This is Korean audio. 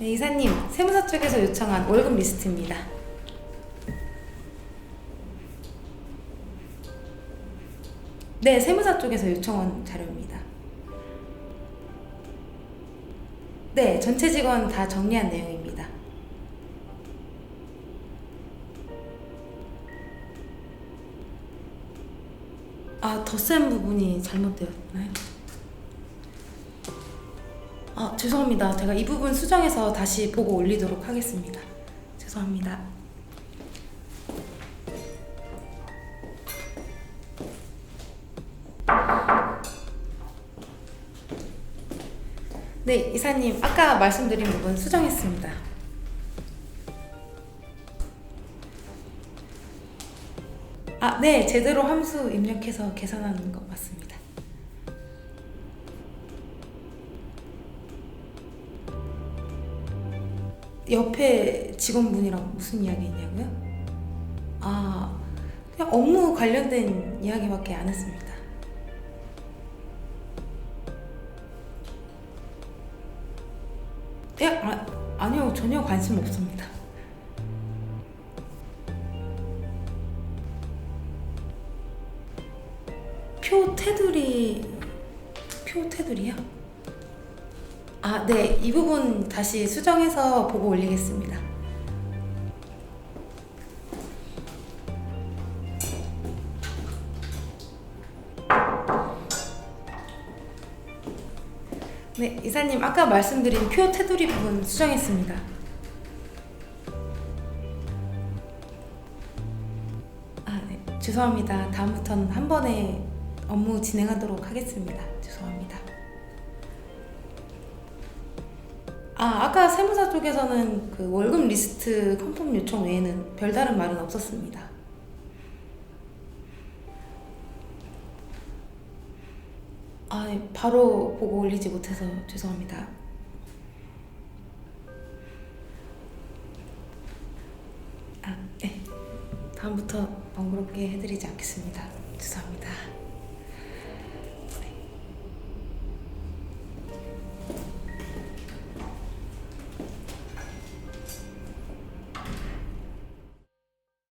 네, 이사님, 세무사 쪽에서 요청한 월급 리스트입니다. 네, 세무사 쪽에서 요청한 자료입니다. 네, 전체 직원 다 정리한 내용입니다. 아, 덧셈 부분이 잘못되었나요? 아, 죄송합니다. 제가 이 부분 수정해서 다시 보고 올리도록 하겠습니다. 죄송합니다. 네, 이사님, 아까 말씀드린 부분 수정했습니다. 아, 네, 제대로 함수 입력해서 계산하는 것 맞습니다. 옆에 직원분이랑 무슨 이야기 했냐고요? 아, 그냥 업무 관련된 이야기밖에 안 했습니다. 예, 아, 아니요, 전혀 관심 없습니다. 표 테두리, 표 테두리요? 아, 네. 이 부분 다시 수정해서 보고 올리겠습니다. 네, 이사님 아까 말씀드린 표 테두리 부분 수정했습니다. 아, 네. 죄송합니다. 다음부터는 한 번에 업무 진행하도록 하겠습니다. 죄송합니다. 아, 아까 세무사 쪽에서는 그 월급 리스트 컨펌 요청 외에는 별다른 말은 없었습니다. 아, 네, 바로 보고 올리지 못해서 죄송합니다. 아, 네. 다음부터 번거롭게 해드리지 않겠습니다. 죄송합니다.